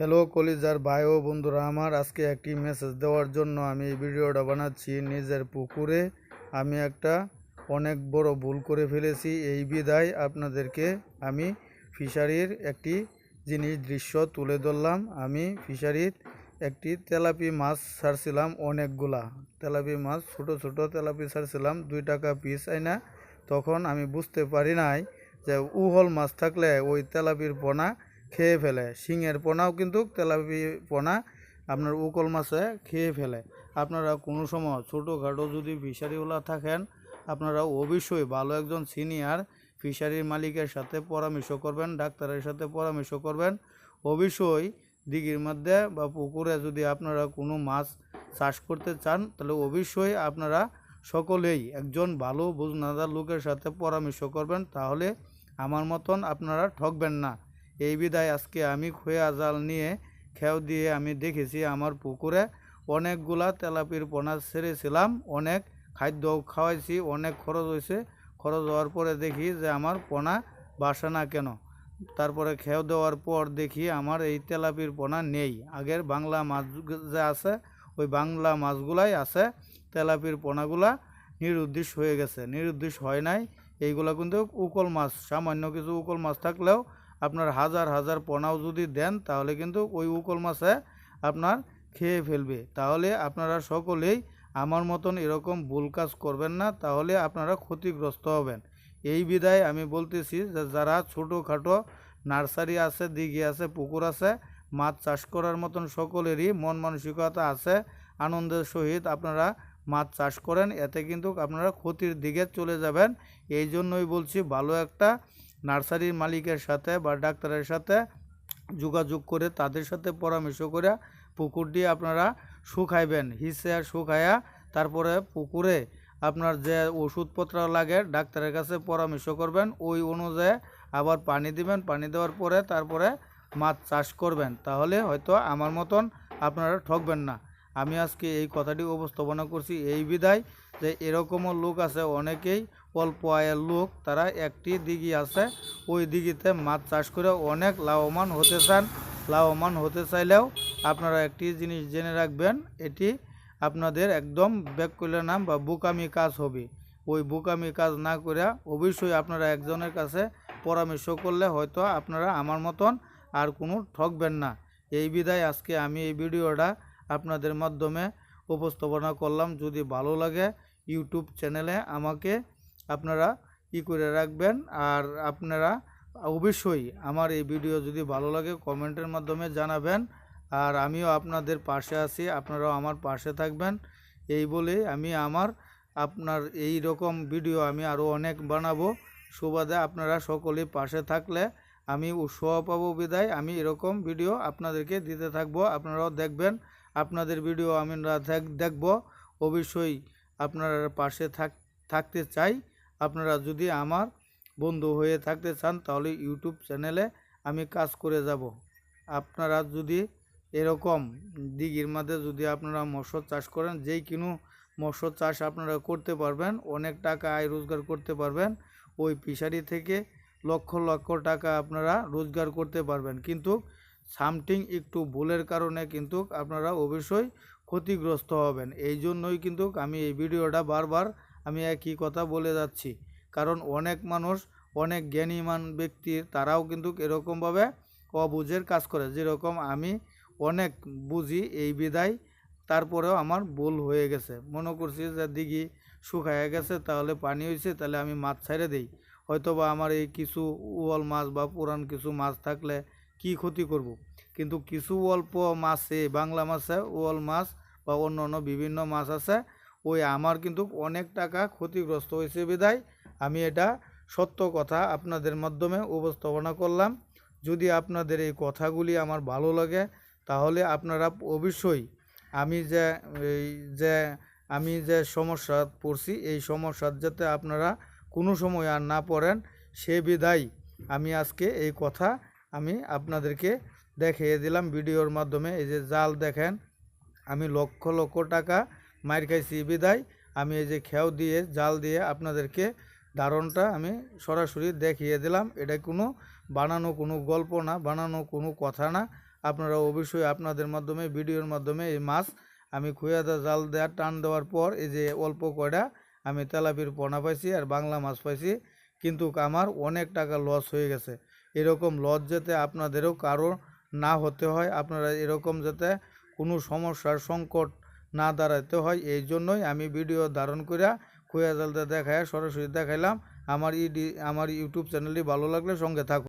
Hello কলিজার ভাই ও বন্ধুরা, আমার আজকে একটি মেসেজ দেওয়ার জন্য আমি এই ভিডিওটা বানাচ্ছি। নিজের পুকুরে আমি একটা অনেক বড় ভুল করে ফেলেছি। এই বিদায় আপনাদেরকে আমি ফিশারির একটি জিনিস দৃশ্য তুলে ধরলাম। আমি ফিশারির একটি তেলাপি মাছ ছাড়ছিলাম অনেকগুলা। তেলাপি মাছ, ছোট ছোট তেলাপি ছাড়ছিলাম, দুই টাকা পিস আইনা তখন আমি বুঝতে পারি নাই যে উহল মাছ থাকলে ওই তেলাপির পোনা খেয়ে ফেলে। শিঙের পোনাও কিন্তু তেলাপি পোনা, আপনার উকল মাছে খেয়ে ফেলে। আপনারা কোনো সময় ছোটোখাটো যদি ফিশারিওয়ালা থাকেন, আপনারা অবশ্যই ভালো একজন সিনিয়র ফিশারির মালিকের সাথে পরামর্শ করবেন, ডাক্তারের সাথে পরামর্শ করবেন। অবশ্যই দিঘির মধ্যে বা পুকুরে যদি আপনারা কোনো মাছ চাষ করতে চান, তাহলে অবশ্যই আপনারা সকলেই একজন ভালো বুঝনাদার লোকের সাথে পরামর্শ করবেন, তাহলে আমার মতন আপনারা ঠকবেন না। এই বিদায় আজকে আমি খোয়া জাল নিয়ে খেও দিয়ে আমি দেখেছি আমার পুকুরে অনেকগুলা তেলাপির পোনা ছেড়েছিলাম, অনেক খাদ্য খাওয়াইছি, অনেক খরচ হয়েছে খরচ হওয়ার পরে দেখি যে আমার পোনা বাসে না কেন। তারপরে খেও দেওয়ার পর দেখি আমার এই তেলাপির পোনা নেই। আগের বাংলা মাছ যে আছে, ওই বাংলা মাছগুলাই আছে, তেলাপির পোনাগুলা নিরুদ্দেশ হয়ে গেছে। নিরুদ্দেশ হয় নাই। এইগুলা কিন্তু উকল মাছ, সামান্য কিছু উকল মাছ থাকলেও আপনার হাজার হাজার পোনাও যদি দেন, তাহলে কিন্তু ওই উকল মাছে আপনার খেয়ে ফেলবে। তাহলে আপনারা সকলেই আমার মতন এরকম ভুল কাজ করবেন না, তাহলে আপনারা ক্ষতিগ্রস্ত হবেন। এই বিধায় আমি বলতেছি যে, যারা ছোটোখাটো নার্সারি আছে, দিঘি আছে, পুকুর আছে, মাছ চাষ করার মতন সকলেরই মন মানসিকতা আছে, আনন্দের সহিত আপনারা মাছ চাষ করেন, এতে কিন্তু আপনারা ক্ষতির দিকে চলে যাবেন। এই জন্যই বলছি, ভালো একটা নার্সারির মালিকের সাথে বা ডাক্তারের সাথে যোগাযোগ করে তাদের সাথে পরামর্শ করে পুকুরটি আপনারা শুকাইবেন, হিসে শুকায়া তারপরে পুকুরে আপনার যে ওষুধপত্র লাগে ডাক্তারের কাছে পরামর্শ করবেন, ওই অনুযায়ী আবার পানি দিবেন, পানি দেওয়ার পরে তারপরে মাছ চাষ করবেন। তাহলে হয়তো আমার মতন আপনারা ঠকবেন না। আমি আজকে এই কথাটি উপস্থাপনা করছি, এই বিধায় যে এরকমও লোক আছে, অনেকেই অল্প আয়ের লোক তারা একটি দিঘি আছে। ওই দিঘিতে মাছ চাষ করে অনেক লাভবান হতে চান। লাভবান হতে চাইলেও আপনারা একটি জিনিস জেনে রাখবেন, এটি আপনাদের একদম ব্যাক করলে নাম বা বোকামি কাজ হবে। ওই বোকামি কাজ না করে অবশ্যই আপনারা একজনের কাছে পরামর্শ করলে হয়তো আপনারা আমার মতন আর কোনো ঠকবেন না। এই বিধায় আজকে আমি এই ভিডিওটা আপনাদের মাধ্যমে উপস্থাপনা করলাম। যদি ভালো লাগে, ইউটিউব চ্যানেলে আমাকে আপনারা ই করে রাখবেন। আর আপনারা অবশ্যই আমার এই ভিডিও যদি ভালো লাগে, কমেন্টের মাধ্যমে জানাবেন। আর আমিও আপনাদের পাশে আছি, আপনারাও আমার পাশে থাকবেন। এই বলে আমি আমার আপনার এই রকম ভিডিও আমি আরও অনেক বানাবো। সুবাদে আপনারা সকলে পাশে থাকলে আমি উৎসাহ পাবো বিদায়। আমি এরকম ভিডিও আপনাদেরকে দিতে থাকব, আপনারাও দেখবেন। আপনাদের ভিডিও আমি দেখব। অবশ্যই আপনার পাশে থাক, থাকতে চাই। আপনারা যদি আমার বন্ধু হয়ে থাকতে চান, তাহলে ইউটিউব চ্যানেলে আমি কাজ করে যাব। আপনারা যদি এরকম দিঘির মধ্যে যদি আপনারা মৎস্য চাষ করেন, যেই কোনো মৎস্য চাষ আপনারা করতে পারবেন, অনেক টাকা আয় রোজগার করতে পারবেন, ওই ফিশারি থেকে লক্ষ লক্ষ টাকা আপনারা রোজগার করতে পারবেন। কিন্তু সামথিং একটু ভুলের কারণে কিন্তু আপনারা অবশ্যই ক্ষতিগ্রস্ত হবেন। এই জন্যই কিন্তু আমি এই ভিডিওটা বারবার আমি একই কথা বলে যাচ্ছি। কারণ অনেক মানুষ, অনেক জ্ঞানীমান ব্যক্তির তারাও কিন্তু এরকমভাবে অবুঝের কাজ করে। যেরকম আমি অনেক বুঝি এই বিদায়, তারপরেও আমার ভুল হয়ে গেছে। মনে করছি যে দিঘি শুকায় গেছে, তাহলে পানি হয়েছে তাহলে আমি মাছ ছেড়ে দিই। হয়তো বা আমার এই কিছু ওয়াল মাছ বা পুরান কিছু মাছ থাকলে কি ক্ষতি করব। কিন্তু কিছু অল্প মাছে, বাংলা মাছে ওয়াল মাছ বা অন্য অন্য বিভিন্ন মাছ আছে ওই আমার কিন্তু অনেক টাকা ক্ষতিগ্রস্ত হয়েছে বিদায় আমি এটা সত্য কথা আপনাদের মাধ্যমে উপস্থাপনা করলাম। যদি আপনাদের এই কথাগুলি আমার ভালো লাগে, তাহলে আপনারা অবশ্যই আমি যে, এই যে, আমি যে সমস্যা পড়ছি, এই সমস্যার যাতে আপনারা কোনো সময় আর না পড়েন, সে বিদায় আমি আজকে এই কথা আমি আপনাদেরকে দেখিয়ে দিলাম। ভিডিওর মাধ্যমে এই যে জাল দেখেন, আমি লক্ষ লক্ষ টাকা মার খাইছি, বিদায়। আমি এই যে খেও দিয়ে, জাল দিয়ে আপনাদেরকে ধারণটা আমি সরাসরি দেখিয়ে দিলাম। এটা কোনো বানানো কোনো গল্প না, বানানো কোনো কথা না। আপনারা অবশ্যই আপনাদের মাধ্যমে, ভিডিওর মাধ্যমে এই মাছ আমি খুয়াদা জাল দেওয়ার টান দেওয়ার পর এই যে অল্প কয়টা আমি তেলাপির পোনা পাইছি আর বাংলা মাছ পাইছি। কিন্তু আমার অনেক টাকা লস হয়ে গেছে। এরকম লস যাতে আপনাদেরও কারও না হতে হয়, আপনারা এরকম যাতে কোনো সমস্যার সংকট না দাঁড়াইতে হয়, এই জন্যই আমি ভিডিও ধারণ করিয়া খুয়া জালটা দেখায় সরাসরি দেখাইলাম। আমার ইডি, আমার ইউটিউব চ্যানেলটি ভালো লাগলে সঙ্গে থাকুন।